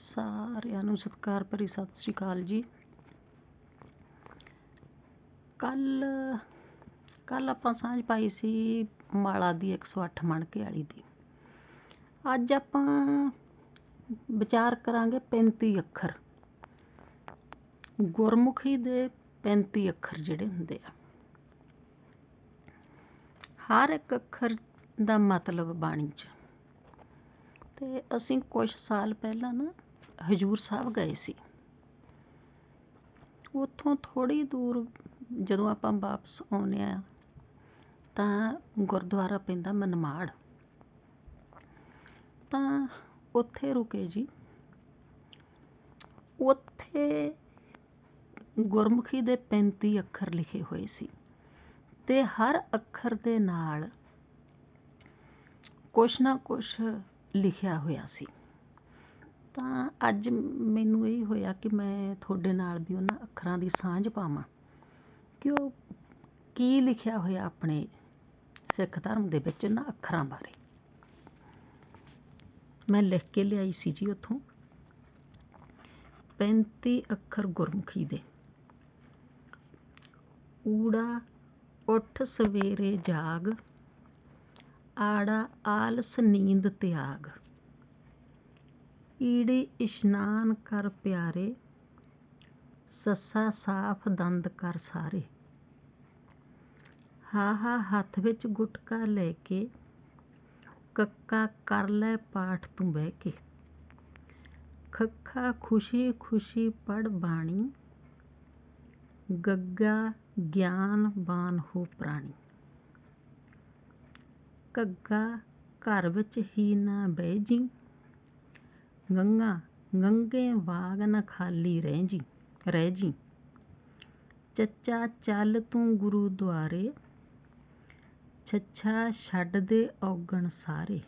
ਸਾਰਿਆਂ ਨੂੰ ਸਤਿਕਾਰ ਭਰੀ ਸਤਿ ਸ੍ਰੀ ਅਕਾਲ ਜੀ। ਕੱਲ ਕੱਲ ਆਪਾਂ ਸਾਂਝ ਪਾਈ ਸੀ ਮਾਲਾ ਦੀ 108 ਮਣਕੇ ਵਾਲੀ ਦੀ। ਅੱਜ ਆਪਾਂ ਵਿਚਾਰ ਕਰਾਂਗੇ 35 ਅੱਖਰ। ਗੁਰਮੁਖੀ ਦੇ 35 ਅੱਖਰ ਜਿਹੜੇ ਹੁੰਦੇ ਆ। ਹਰ ਇੱਕ ਅੱਖਰ ਦਾ ਮਤਲਬ ਬਾਣੀ 'ਚ। ਤੇ ਅਸੀਂ ਕੁਝ ਸਾਲ ਪਹਿਲਾਂ ਨਾ ਹਜੂਰ ਸਾਹਿਬ ਗਏ ਸੀ। ਉੱਥੋਂ ਥੋੜੀ ਦੂਰ ਜਦੋਂ ਆਪਾਂ ਵਾਪਸ ਆਉਨੇ ਆ ਤਾਂ ਗੁਰਦੁਆਰਾ ਪੈਂਦਾ ਮਨਮਾੜ। ਤਾਂ ਉੱਥੇ ਰੁਕੇ ਜੀ। ਉੱਥੇ ਗੁਰਮੁਖੀ ਦੇ 35 ਅੱਖਰ ਲਿਖੇ ਹੋਏ ਸੀ ਤੇ ਹਰ ਅੱਖਰ ਦੇ ਨਾਲ ਕੁਛ ਨਾ ਕੁਛ ਲਿਖਿਆ ਹੋਇਆ ਸੀ। ਤਾਂ ਅੱਜ ਮੈਨੂੰ ਇਹ ਹੋਇਆ ਕਿ ਮੈਂ ਤੁਹਾਡੇ ਨਾਲ ਵੀ ਉਹਨਾਂ ਅੱਖਰਾਂ ਦੀ ਸਾਂਝ ਪਾਵਾਂ। ਕਿ ਉਹ ਕੀ ਲਿਖਿਆ ਹੋਇਆ ਆਪਣੇ ਸਿੱਖ ਧਰਮ ਦੇ ਵਿੱਚ ਉਹਨਾਂ ਅੱਖਰਾਂ ਬਾਰੇ? ਮੈਂ ਲਿਖ ਕੇ ਲਿਆਈ ਸੀ ਜੀ ਉੱਥੋਂ। 35 ਅੱਖਰ ਗੁਰਮੁਖੀ ਦੇ। ਊੜਾ ਉੱਠ ਸਵੇਰੇ ਜਾਗ, ਆੜਾ ਆਲਸ ਨੀਂਦ ਤਿਆਗ। ਈੜੀ ਇਸ਼ਨਾਨ ਕਰ ਪਿਆਰੇ, ਸੱਸਾ ਸਾਫ਼ ਦੰਦ ਕਰ ਸਾਰੇ। ਹਾ ਹਾ ਹੱਥ ਵਿੱਚ ਗੁਟਕਾ ਲੈ ਕੇ, ਕੱਕਾ ਕਰ ਲੈ ਪਾਠ ਤੂੰ ਬਹਿ ਕੇ। ਖੱਖਾ ਖੁਸ਼ੀ ਖੁਸ਼ੀ ਪੜ ਬਾਣੀ, ਗੱਗਾ ਗਿਆਨ ਬਾਨ ਹੋ ਪ੍ਰਾਣੀ। ਘੱਗਾ ਘਰ ਵਿੱਚ ਹੀ ਨਾ ਬਹਿ ਜੀ। ਗੰਗਾ ਗੰਗੇ ਵਾਗ ਨਾ ਖਾਲੀ ਰਹਿ ਜੀ ਰਹਿ ਜੀ ਚੱਚਾ ਚੱਲ ਤੂੰ ਗੁਰੂ ਦੁਆਰੇ ਛੱਛਾ ਛੱਡ ਦੇ ਔਗਣ ਸਾਰੇ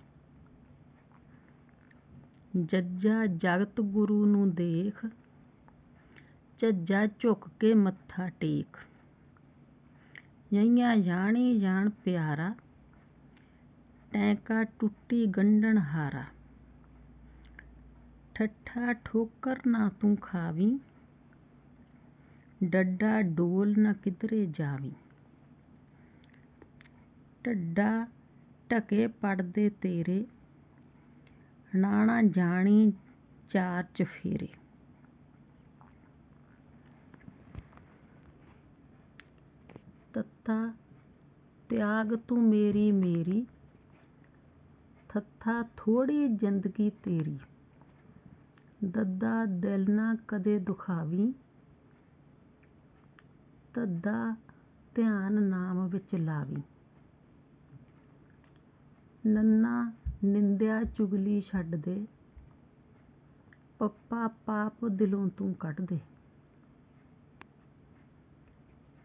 ਜੱਜਾ ਜਗਤ ਗੁਰੂ ਨੂੰ ਦੇਖ ਝੱਜਾ ਝੁਕ ਕੇ ਮੱਥਾ ਟੇਕ ਯਈਆਂ ਜਾਣੀ ਜਾਣ ਪਿਆਰਾ ਟੈਂਕਾ ਟੁੱਟੀ ਗੰਢਣ ਹਾਰਾ ਠੱਠਾ ਠੋਕਰ ਨਾ ਤੂੰ ਖਾਵੀ, ਡੱਡਾ ਡੋਲ ਨਾ ਕਿਧਰੇ ਜਾਵੀ। ਢੱਡਾ ਢਕੇ ਪੜਦੇ ਤੇਰੇ, ਨਾਣਾ ਜਾਣੀ ਚਾਰ ਚਫੇਰੇ ਤੱਤਾ ਤਿਆਗ ਤੂੰ ਮੇਰੀ ਮੇਰੀ ਥੱਥਾ ਥੋੜੀ ਜ਼ਿੰਦਗੀ ਤੇਰੀ। ਦੱਦਾ ਦਿਲ ਨਾ ਕਦੇ ਦੁਖਾਵੀ। ਤੱਦਾ ਧਿਆਨ ਨਾਮ ਵਿੱਚ ਲਾਵੀ। ਨੰਨਾ ਨਿੰਦਿਆ ਚੁਗਲੀ ਛੱਡ ਦੇ। ਪੱਪਾ ਪਾਪ ਦਿਲੋਂ ਤੂੰ ਕੱਢ ਦੇ।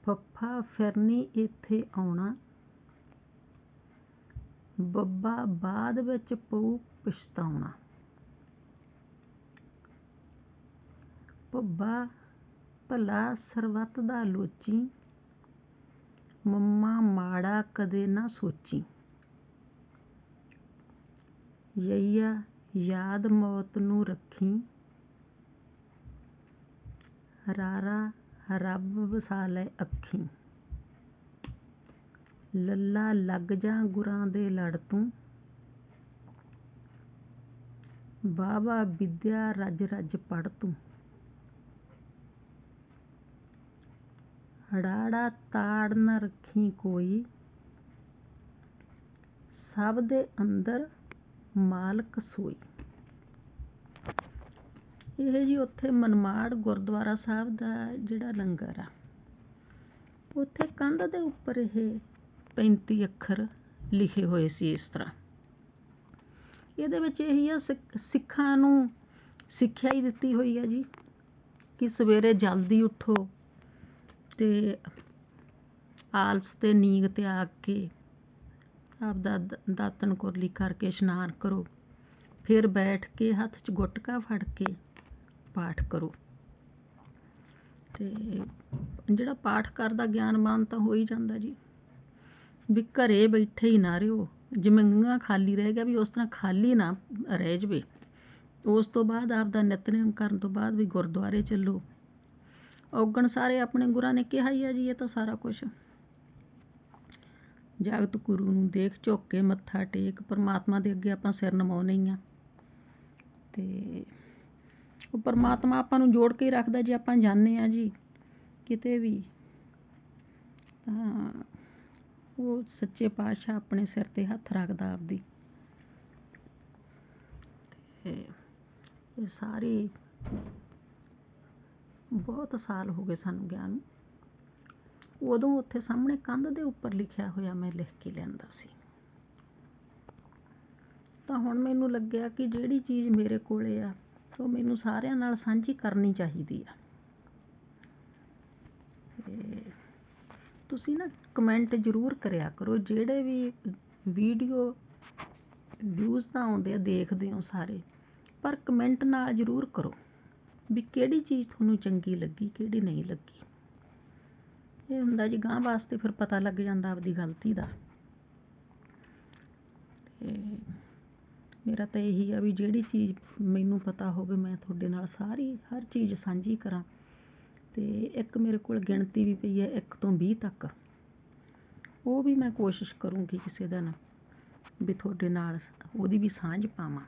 ਫੱਫਾ ਫਿਰਨੀ ਇੱਥੇ ਆਉਣਾ। ਬੱਬਾ ਬਾਅਦ ਵਿੱਚ ਪਊ ਪਛਤਾਉਣਾ। ਭੱਬਾ ਭਲਾ ਸਰਬੱਤ ਦਾ ਲੋਚੀ, ਮੰਮਾ ਮਾੜਾ ਕਦੇ ਨਾ ਸੋਚੀ। ਯਈਆ ਯਾਦ ਮੌਤ ਨੂੰ ਰੱਖੀ, ਰਾਰਾ ਰੱਬ ਵਸਾ ਲੈ ਅੱਖੀ। ਲੱਲਾ ਲੱਗ ਜਾ ਗੁਰਾਂ ਦੇ ਲੜ ਤੂੰ ਬਾਬਾ ਵਿਦਿਆ ਰੱਜ ਰੱਜ ਪੜ ਤੂੰ। ਹੜਾੜਾ ਤਾੜ ਨਾ ਰੱਖੀ ਕੋਈ। ਸਭ ਦੇ ਅੰਦਰ ਮਾਲਕ ਸੋਈ। ਇਹ ਜੀ ਉੱਥੇ ਮਨਮਾੜ ਗੁਰਦੁਆਰਾ ਸਾਹਿਬ ਦਾ ਜਿਹੜਾ ਲੰਗਰ ਆ। ਉੱਥੇ ਕੰਧ ਦੇ ਉੱਪਰ ਇਹ 35 ਅੱਖਰ ਲਿਖੇ ਹੋਏ ਸੀ ਇਸ ਤਰ੍ਹਾਂ। ਇਹਦੇ ਵਿੱਚ ਇਹੀ ਆ ਸਿੱਖਾਂ ਨੂੰ ਸਿੱਖਿਆ ਹੀ ਦਿੱਤੀ ਹੋਈ ਆ ਜੀ ਕਿ ਸਵੇਰੇ ਜਲਦੀ ਉੱਠੋ ਤੇ ਆਲਸ ਤੇ ਨੀਂਦ ਤਿਆਗ ਕੇ ਆਪਦਾ ਦਾਤਣ ਕੁਰਲੀ ਕਰਕੇ ਇਸ਼ਨਾਨ ਕਰੋ। ਫਿਰ ਬੈਠ ਕੇ ਹੱਥ 'ਚ ਗੁਟਕਾ ਫੜ ਕੇ ਪਾਠ ਕਰੋ। ਅਤੇ ਜਿਹੜਾ ਪਾਠ ਕਰਦਾ ਗਿਆਨਵਾਨ ਤਾਂ ਹੋ ਹੀ ਜਾਂਦਾ ਜੀ। ਵੀ ਘਰੇ ਬੈਠੇ ਹੀ ਨਾ ਰਿਓ ਜਿਵੇਂ ਗੰਗਾ ਖਾਲੀ ਰਹਿ ਗਿਆ ਵੀ ਉਸ ਤਰ੍ਹਾਂ ਖਾਲੀ ਨਾ ਰਹਿ ਜਵੇ। ਉਸ ਤੋਂ ਬਾਅਦ ਆਪ ਦਾ ਨਿਤਨੇਮ ਕਰਨ ਤੋਂ ਬਾਅਦ ਵੀ ਗੁਰਦੁਆਰੇ ਚੱਲੋ। ਔਗਣ ਸਾਰੇ ਆਪਣੇ ਗੁਰਾਂ ਨੇ ਕਿਹਾ ਹੀ ਆ ਜੀ, ਇਹ ਤਾਂ ਸਾਰਾ ਕੁਝ ਜਗਤ ਗੁਰੂ ਨੂੰ ਦੇਖ ਝੁੱਕ ਕੇ ਮੱਥਾ ਟੇਕ, ਪਰਮਾਤਮਾ ਦੇ ਅੱਗੇ ਆਪਾਂ ਸਿਰ ਨਮਾਉਣੇ ਹੀ ਆ। ਤੇ ਉਹ ਪਰਮਾਤਮਾ ਆਪਾਂ ਨੂੰ ਜੋੜ ਕੇ ਰੱਖਦਾ ਜੇ ਆਪਾਂ ਜਾਣਦੇ ਆ ਜੀ, ਕਿਤੇ ਵੀ। ਤਾਂ ਉਹ ਸੱਚੇ ਪਾਤਸ਼ਾਹ ਆਪਣੇ ਸਿਰ ਤੇ ਹੱਥ ਰੱਖਦਾ ਆਪਦੀ। ਤੇ ਇਹ ਸਾਰੇ ਬਹੁਤ ਸਾਲ ਹੋ ਗਏ ਸਾਨੂੰ ਗਿਆ ਨੂੰ ਉਦੋਂ ਉੱਥੇ ਸਾਹਮਣੇ ਕੰਧ ਦੇ ਉੱਪਰ ਲਿਖਿਆ ਹੋਇਆ ਮੈਂ ਲਿਖ ਕੇ ਲਿਆਂਦਾ ਸੀ। ਤਾਂ ਹੁਣ ਮੈਨੂੰ ਲੱਗਿਆ ਕਿ ਜਿਹੜੀ ਚੀਜ਼ ਮੇਰੇ ਕੋਲੇ ਆ, ਉਹ ਮੈਨੂੰ ਸਾਰਿਆਂ ਨਾਲ ਸਾਂਝੀ ਕਰਨੀ ਚਾਹੀਦੀ ਆ। ਤੁਸੀਂ ਨਾ ਕਮੈਂਟ ਜ਼ਰੂਰ ਕਰਿਆ ਕਰੋ, ਜਿਹੜੇ ਵੀ ਵੀਡੀਓ ਵਿਊਜ਼ ਤਾਂ ਆਉਂਦੇ ਆ, ਦੇਖਦੇ ਹੋ ਸਾਰੇ, ਪਰ ਕਮੈਂਟ ਨਾਲ ਜ਼ਰੂਰ ਕਰੋ। ਵੀ ਕਿਹੜੀ ਚੀਜ਼ ਤੁਹਾਨੂੰ ਚੰਗੀ ਲੱਗੀ, ਕਿਹੜੀ ਨਹੀਂ ਲੱਗੀ। ਇਹ ਹੁੰਦਾ ਜੀ ਗਾਂ ਵਾਸਤੇ ਫਿਰ ਪਤਾ ਲੱਗ ਜਾਂਦਾ ਆਪਦੀ ਗਲਤੀ ਦਾ। ਤੇ ਮੇਰਾ ਤਾਂ ਇਹੀ ਆ ਵੀ ਜਿਹੜੀ ਚੀਜ਼ ਮੈਨੂੰ ਪਤਾ ਹੋਵੇ, ਮੈਂ ਤੁਹਾਡੇ ਨਾਲ ਸਾਰੀ, ਹਰ ਚੀਜ਼ ਸਾਂਝੀ ਕਰਾਂ। ਤੇ ਇੱਕ ਮੇਰੇ ਕੋਲ ਗਿਣਤੀ ਵੀ ਪਈ ਹੈ 1 ਤੋਂ 20 ਤੱਕ। ਉਹ ਵੀ ਮੈਂ ਕੋਸ਼ਿਸ਼ ਕਰੂੰਗੀ ਕਿਸੇ ਦਿਨ ਵੀ ਤੁਹਾਡੇ ਨਾਲ ਉਹਦੀ ਵੀ ਸਾਂਝ ਪਾਵਾਂ।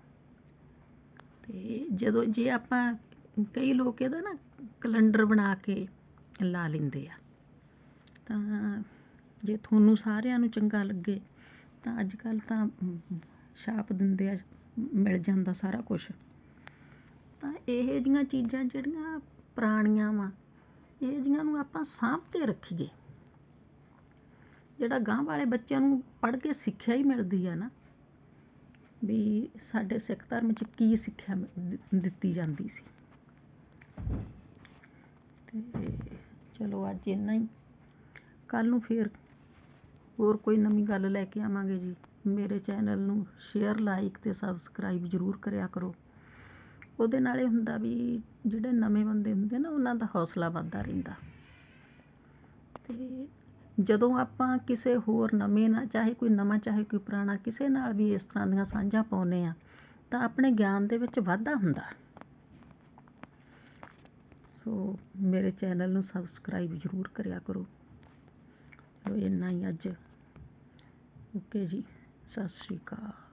ਤੇ ਜਦੋਂ ਜੇ ਆਪਾਂ ਕਈ ਲੋਕ ਇਹਦਾ ਨਾ ਕੈਲੰਡਰ ਬਣਾ ਕੇ ਲਾ ਲੈਂਦੇ ਆ। ਤਾਂ ਜੇ ਤੁਹਾਨੂੰ ਸਾਰਿਆਂ ਨੂੰ ਚੰਗਾ ਲੱਗੇ, ਤਾਂ ਅੱਜ ਕੱਲ ਤਾਂ ਛਾਪ ਦਿੰਦੇ ਆ, ਮਿਲ ਜਾਂਦਾ ਸਾਰਾ ਕੁਝ ਤਾਂ ਇਹ ਜੀਆਂ ਚੀਜ਼ਾਂ ਜਿਹੜੀਆਂ ਪੁਰਾਣੀਆਂ ਵਾ, ਇਹ ਜੀਆਂ ਨੂੰ ਆਪਾਂ ਸਾਂਭ ਕੇ ਰੱਖੀਏ। ਜਿਹੜਾ ਗਾਂ ਵਾਲੇ ਬੱਚਿਆਂ ਨੂੰ ਪੜ੍ਹ ਕੇ ਸਿੱਖਿਆ ਹੀ ਮਿਲਦੀ ਆ ਨਾ, ਵੀ ਸਾਡੇ ਸਿੱਖ ਧਰਮ 'ਚ ਕੀ ਸਿੱਖਿਆ ਦਿੱਤੀ ਜਾਂਦੀ ਸੀ। ਤੇ ਚਲੋ ਅੱਜ ਇੰਨਾ ਹੀ। ਕੱਲ੍ਹ ਨੂੰ ਫਿਰ ਹੋਰ ਕੋਈ ਨਵੀਂ ਗੱਲ ਲੈ ਕੇ ਆਵਾਂਗੇ ਜੀ। ਮੇਰੇ ਚੈਨਲ ਨੂੰ ਸ਼ੇਅਰ ਲਾਈਕ ਅਤੇ ਸਬਸਕ੍ਰਾਈਬ ਜ਼ਰੂਰ ਕਰਿਆ ਕਰੋ। ਉਹਦੇ ਨਾਲ ਇਹ ਹੁੰਦਾ ਵੀ ਜਿਹੜੇ ਨਵੇਂ ਬੰਦੇ ਹੁੰਦੇ ਨਾ, ਉਹਨਾਂ ਦਾ ਹੌਸਲਾ ਵੱਧਦਾ ਰਹਿੰਦਾ। ਤੇ ਜਦੋਂ ਆਪਾਂ ਕਿਸੇ ਹੋਰ ਨਵੇਂ ਨਾਲ ਚਾਹੇ ਕੋਈ ਨਵਾਂ, ਚਾਹੇ ਕੋਈ ਪੁਰਾਣਾ, ਕਿਸੇ ਨਾਲ ਵੀ ਇਸ ਤਰ੍ਹਾਂ ਦੀਆਂ ਸਾਂਝਾਂ ਪਾਉਂਦੇ ਆ ਤਾਂ ਆਪਣੇ ਗਿਆਨ ਦੇ ਵਿੱਚ ਵਾਧਾ ਹੁੰਦਾ। ਸੋ ਮੇਰੇ ਚੈਨਲ ਨੂੰ ਸਬਸਕ੍ਰਾਈਬ ਜ਼ਰੂਰ ਕਰਿਆ ਕਰੋ। ਸੋ ਇੰਨਾ ਹੀ ਅੱਜ। ਓਕੇ ਜੀ, ਸਤਿ ਸ਼੍ਰੀ ਅਕਾਲ।